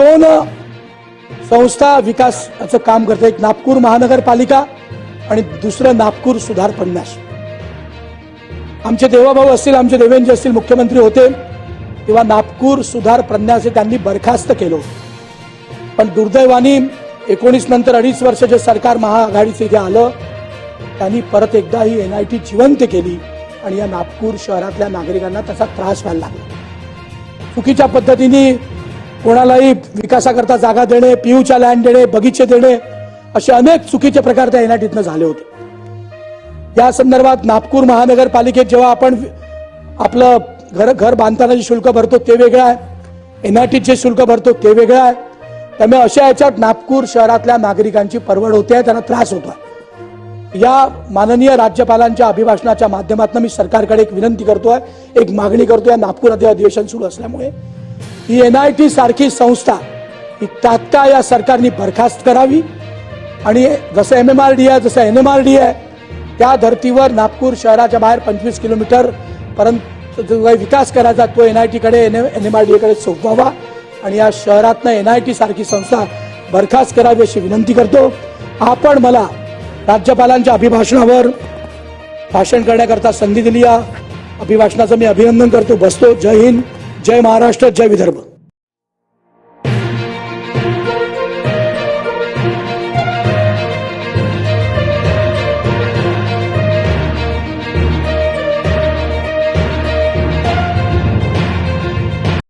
दोन संस्था विकासाचं काम करते एक नागपूर महानगरपालिका आणि दुसरं नागपूर सुधार प्रन्यास आमचे देवाभाऊ असतील आमचे देवेंद्र असतील मुख्यमंत्री होते तेव्हा नागपूर सुधार प्रन्यास हे त्यांनी बरखास्त केलं पण दुर्दैवानी एकोणीस नंतर अडीच वर्ष जे सरकार महाआघाडीचं इथे आलं. त्यांनी परत एकदा ही एन आय टी जिवंत केली आणि या नागपूर शहरातल्या नागरिकांना त्याचा त्रास व्हायला लागला. चुकीच्या पद्धतीने कोणालाही विकासाकरता जागा देणे पीयूच्या लँड देणे बगीचे देणे असे अनेक चुकीचे प्रकार त्या एन आय झाले होते. या संदर्भात नागपूर महानगरपालिकेत जेव्हा आपण आपलं घर घर बांधताना जे शुल्क भरतो ते वेगळं आहे. एन आय जे शुल्क भरतो ते वेगळं आहे. त्यामुळे अशा याच्यात नागपूर शहरातल्या नागरिकांची परवड होते आहे त्यांना त्रास होतोय. या माननीय राज्यपालांच्या अभिभाषणाच्या माध्यमातून मी सरकारकडे एक विनंती करतोय एक मागणी करतोय. नागपूर अधिवेशन सुरू असल्यामुळे ही एन आय टी सारखी संस्था ही तात्काळ या सरकारने बरखास्त करावी. आणि जसं एम एम आर डी आहे जसं एन एम आर डी आहे त्या धर्तीवर नागपूर शहराच्या बाहेर पंचवीस किलोमीटर पर्यंत जो काही विकास करायचा तो एन आय टीकडे एन एम आर डी एकडे सोपवावा. आणि या शहरातनं एन आय टी सारखी संस्था बरखास्त करावी अशी विनंती करतो. आपण मला राज्यपालांच्या अभिभाषणावर भाषण करण्याकरता संधी दिली या. अभिभाषणाचं मी अभिनंदन करतो. बसतो. जय हिंद जय महाराष्ट्र जय विदर्भ.